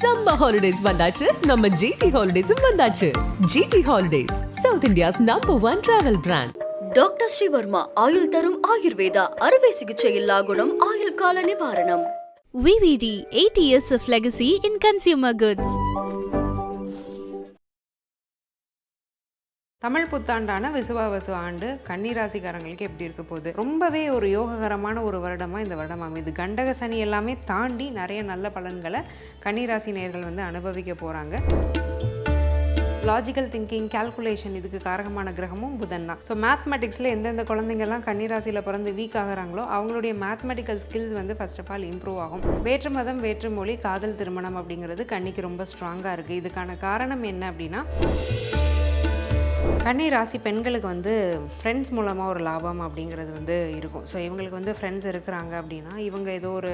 Summer holidays வந்தாச்சு. நம்ம GT ஹாலிடேஸும் வந்தாச்சு. GD holidays south India's number one travel brand doctor Srivarma ஆயுள் தரும் ஆயுர்வேதா அறுவை சிகிச்சை இல்லா குணம் ஆயுள் கால நிவாரணம். VVD 80 years of legacy in consumer goods. Tamil புத்தாண்டான Vishvavasu ஆண்டு கன்னிராசிக்காரங்களுக்கு எப்படி இருக்க போகுது? ரொம்பவே ஒரு யோககரமான ஒரு வருடமாக இந்த வருடம் அமைது கண்டக சனி எல்லாமே தாண்டி நிறைய நல்ல பலன்களை கன்னிராசி நேர்கள் வந்து அனுபவிக்க போகிறாங்க லாஜிக்கல் திங்கிங் கால்குலேஷன் இதுக்கு காரகமான கிரகமும் புதன் தான். ஸோ மேத்மெட்டிக்ஸில் எந்தெந்த குழந்தைங்கள்லாம் கன்னிராசியில் பிறந்து வீக் ஆகுறாங்களோ அவங்களுடைய மேத்மெட்டிக்கல் ஸ்கில்ஸ் வந்து ஃபர்ஸ்ட் ஆஃப் ஆல் இம்ப்ரூவ் ஆகும். வேற்று மதம் வேற்று மொழி காதல் திருமணம் அப்படிங்கிறது கன்னிக்கு ரொம்ப ஸ்ட்ராங்காக இருக்குது இதுக்கான காரணம் என்ன அப்படின்னா கன்னி ராசி பெண்களுக்கு வந்து ஃப்ரெண்ட்ஸ் மூலமாக ஒரு லாபம் அப்படிங்கிறது வந்து இருக்கும். ஸோ இவங்களுக்கு வந்து ஃப்ரெண்ட்ஸ் இருக்கிறாங்க அப்படின்னா இவங்க ஏதோ ஒரு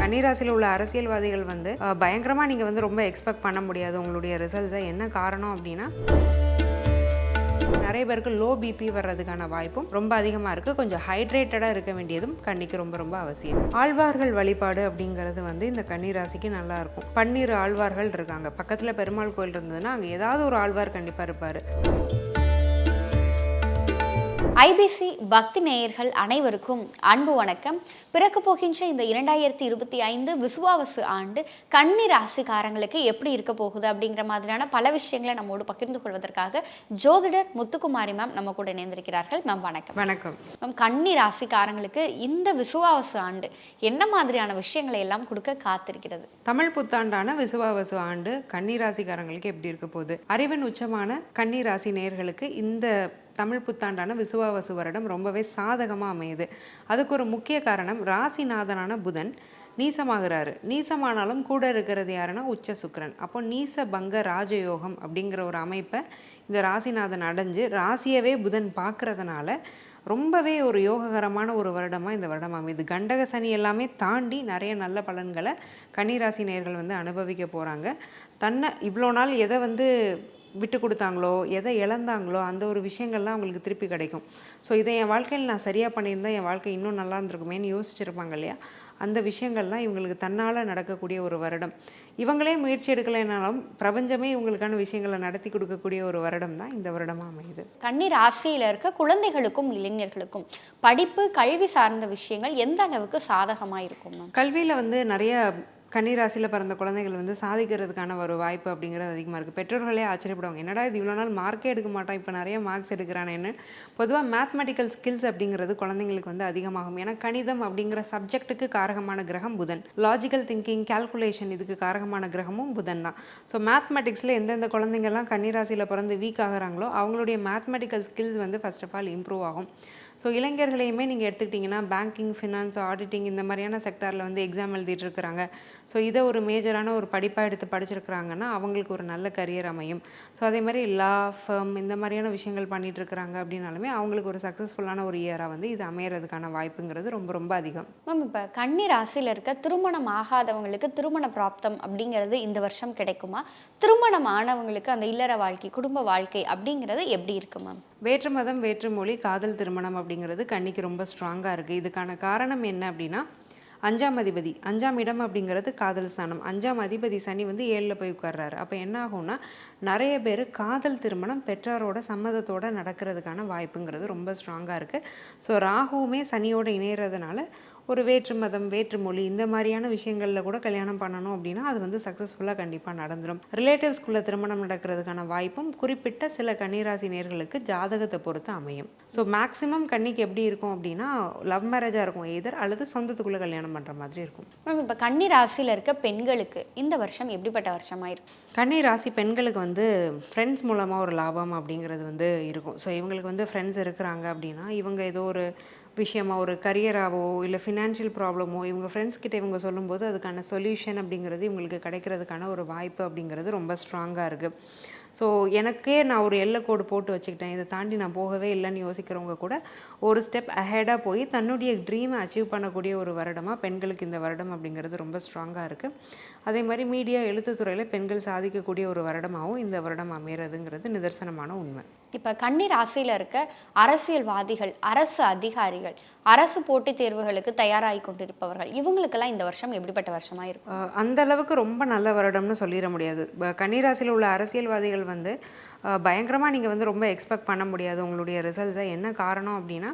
கன்னிராசியில் உள்ள அரசியல்வாதிகள் வந்து பயங்கரமாக நீங்கள் வந்து ரொம்ப எக்ஸ்பெக்ட் பண்ண முடியாது. உங்களுடைய ரிசல்ட்ஸை என்ன காரணம் அப்படின்னா நிறைய பேருக்கு லோ பிபி வர்றதுக்கான வாய்ப்பும் ரொம்ப அதிகமாக இருக்குது கொஞ்சம் ஹைட்ரேட்டடாக இருக்க வேண்டியதும் கண்ணிக்கு ரொம்ப ரொம்ப அவசியம். ஆழ்வார்கள் வழிபாடு அப்படிங்கிறது வந்து இந்த கன்னிராசிக்கு நல்லா இருக்கும். பன்னீர் ஆழ்வார்கள் இருக்காங்க. பக்கத்தில் பெருமாள் கோயில் இருந்ததுன்னா அங்கே ஏதாவது ஒரு ஆழ்வார் கண்டிப்பாக இருப்பார். ஐபிசி பக்தி நேயர்கள் அனைவருக்கும் அன்பு வணக்கம். பிறக்க போகின்ற இந்த இரண்டாயிரத்தி இருபத்தி ஐந்து விசுவாவசு ஆண்டு கன்னி ராசிக்காரங்களுக்கு எப்படி இருக்க போகுது அப்படிங்கிற மாதிரியான பல விஷயங்களை நம்மோடு பகிர்ந்து கொள்வதற்காக ஜோதிடர் முத்துக்குமாரி மேம் நம்ம கூட இணைந்திருக்கிறார்கள். மேம் வணக்கம். வணக்கம். மேம் கன்னி ராசிக்காரங்களுக்கு இந்த விசுவாவசு ஆண்டு என்ன மாதிரியான விஷயங்களை எல்லாம் கொடுக்க காத்திருக்கிறது? தமிழ் புத்தாண்டான விசுவாவசு ஆண்டு கன்னிராசிக்காரங்களுக்கு எப்படி இருக்க போகுது? அறிவின் உச்சமான கன்னிராசி நேர்களுக்கு இந்த தமிழ் புத்தாண்டான விசுவாவசு வருடம் ரொம்பவே சாதகமாக அமையுது. அதுக்கு ஒரு முக்கிய காரணம் ராசிநாதனான புதன் நீசமாகிறாரு. நீசமானாலும் கூட இருக்கிறது யாருன்னா உச்ச சுக்கரன். அப்போ நீச பங்க ராஜயோகம் அப்படிங்கிற ஒரு அமைப்பை இந்த ராசிநாதன் அடைஞ்சு ராசியவே புதன் பார்க்கறதுனால ரொம்பவே ஒரு யோககரமான ஒரு வருடமாக இந்த வருடம் அமைது கண்டக சனி எல்லாமே தாண்டி நிறைய நல்ல பலன்களை கன்னிராசி நேர்கள் வந்து அனுபவிக்க போகிறாங்க தன்னை இவ்வளோ நாள் எதை வந்து விட்டு கொடுத்தாங்களோ எதை இழந்தாங்களோ அந்த ஒரு விஷயங்கள்லாம் அவங்களுக்கு திருப்பி கிடைக்கும். ஸோ இதை என் வாழ்க்கையில் நான் சரியாக பண்ணியிருந்தால் என் வாழ்க்கை இன்னும் நல்லா இருந்திருக்குமேன்னு யோசிச்சிருப்பாங்க இல்லையா? அந்த விஷயங்கள்லாம் இவங்களுக்கு தன்னால் நடக்கக்கூடிய ஒரு வருடம். இவங்களே முயற்சி எடுக்கலைனாலும் பிரபஞ்சமே இவங்களுக்கான விஷயங்களை நடத்தி கொடுக்கக்கூடிய ஒரு வருடம் தான் இந்த வருடமாக அமையுது. கன்னி ராசியில இருக்க குழந்தைகளுக்கும் இளைஞர்களுக்கும் படிப்பு கல்வி சார்ந்த விஷயங்கள் எந்த அளவுக்கு சாதகமா இருக்கும்? கல்வியில் வந்து நிறைய கன்னிராசியில் பிறந்த குழந்தைகள் வந்து சாதிக்கிறதுக்கான ஒரு வாய்ப்பு அப்படிங்கிறது அதிகமாக இருக்குது பெற்றோர்களே ஆச்சரியப்படுவாங்க. என்னடா இது இவ்வளோ நாள் மார்க்கே எடுக்க மாட்டான் இப்போ நிறைய மார்க்ஸ் எடுக்கிறானேன்னு. பொதுவாக மேத்மெட்டிக்கல் ஸ்கில்ஸ் அப்படிங்கிறது குழந்தைங்களுக்கு வந்து அதிகமாகும். ஏன்னா கணிதம் அப்படிங்கிற சப்ஜெக்ட்டுக்கு காரகமான கிரகம் புதன். லாஜிக்கல் திங்கிங் கால்குலேஷன் இதுக்கு காரகமான கிரகமும் புதன் தான். ஸோ மேத்மெட்டிக்ஸில் எந்தெந்த குழந்தைங்கள்லாம் கன்னிராசியில் பிறந்து வீக் ஆகுறாங்களோ அவங்களுடைய மேத்மெட்டிக்கல் ஸ்கில்ஸ் வந்து ஃபஸ்ட் ஆஃப் ஆல் இம்ப்ரூவ் ஆகும். ஸோ இளைஞர்களையுமே நீங்கள் எடுத்துக்கிட்டிங்கன்னா பேங்கிங் ஃபினான்ஸ் ஆடிட்டிங் இந்த மாதிரியான செக்டாரில் வந்து எக்ஸாம் எழுதிட்டு இருக்கிறாங்க ஸோ இதை ஒரு மேஜரான ஒரு படிப்பாக எடுத்து படிச்சிருக்கிறாங்கன்னா அவங்களுக்கு ஒரு நல்ல கரியர் அமையும். ஸோ அதே மாதிரி லா ஃபர்ம் இந்த மாதிரியான விஷயங்கள் பண்ணிட்டு இருக்கிறாங்க அப்படின்னாலுமே அவங்களுக்கு ஒரு சக்ஸஸ்ஃபுல்லான ஒரு இயராக வந்து இது அமையறதுக்கான வாய்ப்புங்கிறது ரொம்ப ரொம்ப அதிகம். மேம் இப்போ கன்னி ராசியில் இருக்க திருமணம் ஆகாதவங்களுக்கு திருமண பிராப்தம் அப்படிங்கிறது இந்த வருஷம் கிடைக்குமா? திருமணம் ஆனவங்களுக்கு அந்த இல்லற வாழ்க்கை குடும்ப வாழ்க்கை அப்படிங்கிறது எப்படி இருக்கு மேம் வேற்று மதம் வேற்று மொழி காதல் திருமணம் அப்படிங்கிறது கன்னிக்கு ரொம்ப ஸ்ட்ராங்காக இருக்குது இதுக்கான காரணம் என்ன அப்படின்னா அஞ்சாம் அதிபதி அஞ்சாம் இடம் அப்படிங்கிறது காதல் ஸ்தானம். அஞ்சாம் அதிபதி சனி வந்து ஏழில் போய் உட்கார்றாரு. அப்போ என்ன ஆகும்னா நிறைய பேர் காதல் திருமணம் பெற்றாரோட சம்மதத்தோட நடக்கிறதுக்கான வாய்ப்புங்கிறது ரொம்ப ஸ்ட்ராங்காக இருக்குது ஸோ ராகுவுமே சனியோடு இணையறதுனால ஒரு வேற்று மதம் வேற்று மொழி இந்த மாதிரியான விஷயங்களில் கூட கல்யாணம் பண்ணணும் அப்படின்னா அது வந்து சக்ஸஸ்ஃபுல்லாக கண்டிப்பாக நடந்துடும் ரிலேட்டிவ்ஸ்குள்ளே திருமணம் நடக்கிறதுக்கான வாய்ப்பும் குறிப்பிட்ட சில கன்னிராசி நேர்களுக்கு ஜாதகத்தை பொறுத்து அமையும். ஸோ மேக்ஸிமம் கன்னிக்கு எப்படி இருக்கும் அப்படின்னா லவ் மேரேஜாக இருக்கும். எதர் அல்லது சொந்தத்துக்குள்ளே கல்யாணம் பண்ணுற மாதிரி இருக்கும். மேம் இப்போ கன்னி ராசியில் இருக்க பெண்களுக்கு இந்த வருஷம் எப்படிப்பட்ட வருஷமாக இருக்கும் கன்னி ராசி பெண்களுக்கு வந்து ஃப்ரெண்ட்ஸ் மூலமாக ஒரு லாபம் அப்படிங்கிறது வந்து இருக்கும். ஸோ இவங்களுக்கு வந்து ஃப்ரெண்ட்ஸ் இருக்கிறாங்க அப்படின்னா இவங்க ஏதோ ஒரு விஷயமா ஒரு கரியராகவோ இல்லை ஃபினான்ஷியல் ப்ராப்ளமோ இவங்க ஃப்ரெண்ட்ஸ் கிட்ட இவங்க சொல்லும்போது அதுக்கான சொல்யூஷன் அப்படிங்கிறது இவங்களுக்கு கிடைக்கிறதுக்கான ஒரு வாய்ப்பு அப்படிங்கிறது ரொம்ப ஸ்ட்ராங்காக இருக்குது ஸோ எனக்கே நான் ஒரு எல்லை கோடு போட்டு வச்சுக்கிட்டேன். இதை தாண்டி நான் போகவே இல்லைன்னு யோசிக்கிறவங்க கூட ஒரு ஸ்டெப் அஹெடாக போய் தன்னுடைய ட்ரீமை அச்சீவ் பண்ணக்கூடிய ஒரு வருடமாக பெண்களுக்கு இந்த வருடம் அப்படிங்கிறது ரொம்ப ஸ்ட்ராங்காக இருக்குது அதே மாதிரி மீடியா எழுத்துத்துறையில் பெண்கள் சாதிக்கக்கூடிய ஒரு வருடமாகவும் இந்த வருடம் அமைகிறதுங்கிறது நிதர்சனமான உண்மை. இப்போ கன்னி ராசியில இருக்க அரசியல்வாதிகள் அரசு அதிகாரிகள் அரசு போட்டித் தேர்வுகளுக்கு தயாராகி கொண்டிருப்பவர்கள் இவங்களுக்கெல்லாம் இந்த வருஷம் எப்படிப்பட்ட வருஷமா இருக்கும்? அந்த அளவுக்கு ரொம்ப நல்ல வருடம்னு சொல்லிட முடியாது. ப- கன்னிராசியில் உள்ள அரசியல்வாதிகள் வந்து பயங்கரமாக நீங்கள் வந்து ரொம்ப எக்ஸ்பெக்ட் பண்ண முடியாது. உங்களுடைய ரிசல்ட்ஸை என்ன காரணம் அப்படின்னா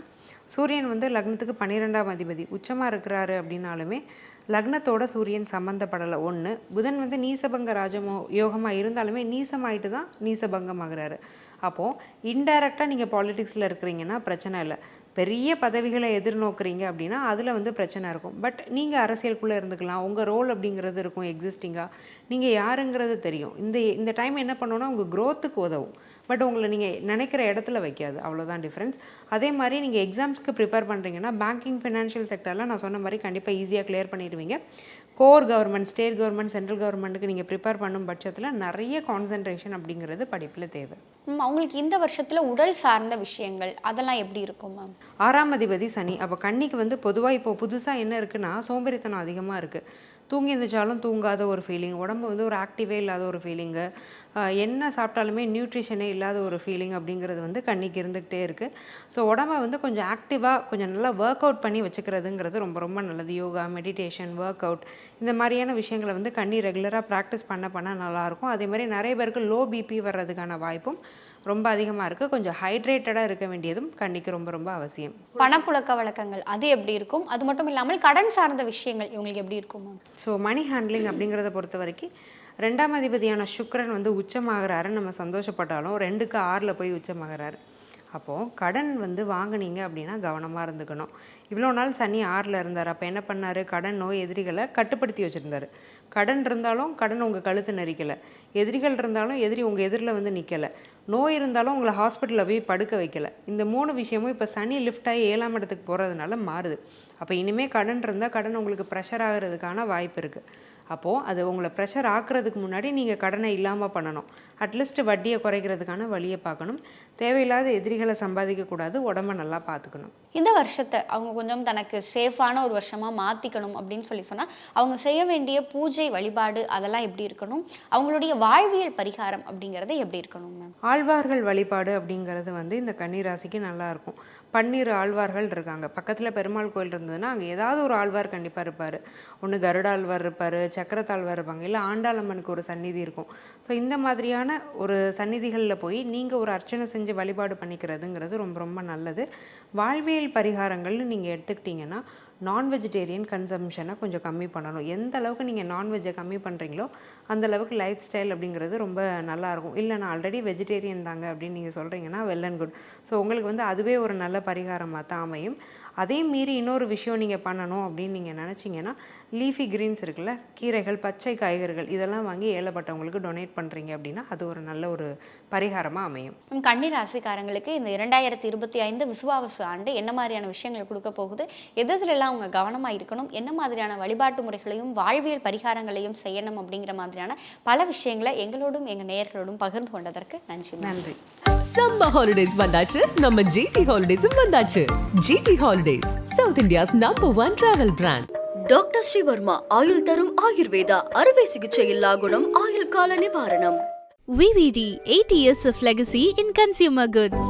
சூரியன் வந்து லக்னத்துக்கு பன்னிரெண்டாம் அதிபதி. உச்சமாக இருக்கிறாரு அப்படின்னாலுமே லக்னத்தோட சூரியன் சம்மந்தப்படலை ஒன்று புதன் வந்து நீசபங்க ராஜமோ யோகமாக இருந்தாலுமே நீசமாயிட்டு தான் நீசபங்கம் ஆகிறாரு அப்போது இன்டைரக்டாக நீங்கள் பாலிட்டிக்ஸில் இருக்கிறீங்கன்னா பிரச்சனை இல்லை. பெரிய பதவிகளை எதிர்நோக்குறீங்க அப்படின்னா அதில் வந்து பிரச்சனை இருக்கும். பட் நீங்கள் அரசியலுக்குள்ளே இருந்துக்கலாம். உங்கள் ரோல் அப்படிங்கிறது இருக்கும் எக்ஸிஸ்டிங்காக நீங்கள் யாருங்கிறது தெரியும். இந்த இந்த டைம் என்ன பண்ணோன்னா உங்கள் க்ரோத்துக்கு உதவும். பட் உங்களை நீங்கள் நினைக்கிற இடத்துல வைக்காது. அவ்வளோதான் டிஃப்ரென்ஸ் அதே மாதிரி நீங்கள் எக்ஸாம்ஸ்க்கு ப்ரிப்பேர் பண்ணுறீங்கன்னா பேங்கிங் ஃபினான்ஷியல் செக்டரில் நான் சொன்ன மாதிரி கண்டிப்பாக ஈஸியாக கிளியர் பண்ணிடுவீங்க. Core government state government central கவர்மெண்ட்டுக்கு நீங்கள் ப்ரிப்பேர் பண்ணும் பட்சத்தில் நிறைய கான்சன்ட்ரேஷன் அப்படிங்கிறது படிப்பில் தேவை. அவங்களுக்கு இந்த வருஷத்துல உடல் சார்ந்த விஷயங்கள் அதெல்லாம் எப்படி இருக்கும் மேம்? ஆறாம் அதிபதி சனி. அப்போ கன்னிக்கு வந்து பொதுவாக இப்போ புதுசாக என்ன இருக்குன்னா சோம்பேறித்தனம் அதிகமாக இருக்குது தூங்கி எழுந்திரிச்சாலும் தூங்காத ஒரு ஃபீலிங் உடம்பு வந்து ஒரு ஆக்டிவே இல்லாத ஒரு ஃபீலிங்கு என்ன சாப்பிட்டாலுமே நியூட்ரிஷனே இல்லாத ஒரு ஃபீலிங் அப்படிங்கிறது வந்து கண்ணிக்கு இருந்துக்கிட்டே இருக்குது ஸோ உடம்ப வந்து கொஞ்சம் ஆக்டிவாக கொஞ்சம் நல்லா ஒர்க் அவுட் பண்ணி வச்சுக்கிறதுங்கிறது ரொம்ப ரொம்ப நல்லது. யோகா மெடிடேஷன் ஒர்க் அவுட் இந்த மாதிரியான விஷயங்களை வந்து கண்ணி ரெகுலராக ப்ராக்டிஸ் பண்ண பண்ண நல்லாயிருக்கும் அதே மாதிரி நிறைய பேருக்கு லோ பிபி வர்றதுக்கான வாய்ப்பும் ரொம்ப அதிகமாக இருக்குது கொஞ்சம் ஹைட்ரேட்டடாக இருக்க வேண்டியதும் கண்ணிக்கு ரொம்ப ரொம்ப அவசியம். பணப்புழக்க வழக்கங்கள் அது எப்படி இருக்கும்? அது மட்டும் இல்லாமல் கடன் சார்ந்த விஷயங்கள் இவங்களுக்கு எப்படி இருக்கும் ஸோ மணி ஹேண்ட்லிங் அப்படிங்கிறத பொறுத்த வரைக்கும் ரெண்டாம் அதிபதியான சுக்கிரன் வந்து உச்சமாகறாருன்னு நம்ம சந்தோஷப்பட்டாலும் ரெண்டுக்கு ஆறில் போய் உச்சமாகறாரு. அப்போது கடன் வந்து வாங்குனீங்க அப்படின்னா கவனமாக இருந்துக்கணும். இவ்வளோ நாள் சனி ஆறில் இருந்தார். அப்போ என்ன பண்ணார்? கடன் நோய் எதிரிகளை கட்டுப்படுத்தி வச்சுருந்தாரு. கடன் இருந்தாலும் கடன் உங்கள் கழுத்து நெரிக்கலை. எதிரிகள் இருந்தாலும் எதிரி உங்கள் எதிரில் வந்து நிற்கலை நோய் இருந்தாலும் உங்களை ஹாஸ்பிட்டலில் போய் படுக்க வைக்கலை. இந்த மூணு விஷயமும் இப்போ சனி லிஃப்ட் ஆகி ஏழாம் இடத்துக்கு போகிறதுனால மாறுது. அப்போ இனிமேல் கடன் இருந்தால் கடன் உங்களுக்கு ப்ரெஷர் ஆகிறதுக்கான வாய்ப்பு இருக்குது அப்போது அது உங்களை ப்ரெஷர் ஆக்குறதுக்கு முன்னாடி நீங்கள் கடனை இல்லாமல் பண்ணணும். அட்லீஸ்ட் வட்டியை குறைக்கிறதுக்கான வழியை பார்க்கணும். தேவையில்லாத எதிரிகளை சம்பாதிக்கக்கூடாது. உடம்ப நல்லா பார்த்துக்கணும். இந்த வருஷத்தை அவங்க கொஞ்சம் தனக்கு சேஃபான ஒரு வருஷமா மாத்திக்கணும் அப்படின்னு சொல்லி சொன்னா அவங்க செய்ய வேண்டிய பூஜை வழிபாடு அதெல்லாம் எப்படி இருக்கணும்? அவங்களுடைய வாழ்வியல் பரிகாரம் அப்படிங்கறது எப்படி இருக்கணும் மேம் ஆழ்வார்கள் வழிபாடு அப்படிங்கிறது வந்து இந்த கன்னிராசிக்கு நல்லா இருக்கும். பன்னீர் ஆழ்வார்கள் இருக்காங்க. பக்கத்தில் பெருமாள் கோயில் இருந்ததுன்னா அங்கே ஏதாவது ஒரு ஆழ்வார் கண்டிப்பாக இருப்பார். ஒன்று கருடாழ்வார் இருப்பார் சக்கரத்தாழ்வார் இருப்பாங்க. இல்லை ஆண்டாளம்மனுக்கு ஒரு சந்நிதி இருக்கும். ஸோ இந்த மாதிரியான ஒரு சந்நிதிகளில் போய் நீங்கள் ஒரு அர்ச்சனை செஞ்சு வழிபாடு பண்ணிக்கிறதுங்கிறது ரொம்ப ரொம்ப நல்லது. வாழ்வியல் பரிகாரங்கள்னு நீங்கள் எடுத்துக்கிட்டிங்கன்னா நான் வெஜிடேரியன் கன்சம்ஷனை கொஞ்சம் கம்மி பண்ணணும். எந்த அளவுக்கு நீங்கள் நான்வெஜ்ஜை கம்மி பண்ணுறீங்களோ அந்த அளவுக்கு லைஃப் ஸ்டைல் அப்படிங்கிறது ரொம்ப நல்லாயிருக்கும். இல்லை நான் ஆல்ரெடி வெஜிடேரியன் தாங்க அப்படின்னு நீங்கள் சொல்கிறீங்கன்னா வெல் அண்ட் குட் ஸோ உங்களுக்கு வந்து அதுவே ஒரு நல்ல பரிகாரமாக தான் அமையும். அதே மீறி இன்னொரு விஷயம் நீங்கள் பண்ணணும் அப்படின்னு நீங்கள் நினச்சிங்கன்னா லீஃபி கிரீன்ஸ் இருக்குல்ல கீரைகள் பச்சை காய்கறிகள் இதெல்லாம் வாங்கி ஏழைப்பட்டவங்களுக்கு டொனேட் பண்ணுறீங்க அப்படின்னா அது ஒரு நல்ல ஒரு பரிகாரமாக அமையும் கன்னி ராசிக்காரங்களுக்கு இந்த இரண்டாயிரத்தி இருபத்தி ஐந்து விசுவாவசு ஆண்டு என்ன மாதிரியான விஷயங்கள் கொடுக்க போகுது எதுலெல்லாம் அவங்க கவனமா இருக்கணும் என்ன மாதிரியான வழிபாட்டு முறைகளையும் வாழ்வியல் பரிகாரங்களையும் செய்யணும் அப்படிங்கிற மாதிரியான பல விஷயங்களை எங்களோடும் எங்க நேயர்களோடும் பகிர்ந்து கொண்டதற்கு நன்றி. நன்றி சம்மர் ஹாலிடேஸ் வந்தாச்சு. நம்ம ஜிடி ஹாலிடேஸும் வந்தாச்சு. GD holidays south India's number one travel brand doctor Srivarma ஆயுள் தரும் ஆயுர்வேதா அறுவை சிகிச்சை இல்லா குணம் ஆயுள் கால நிவாரணம். VVD 8 years of legacy in consumer goods.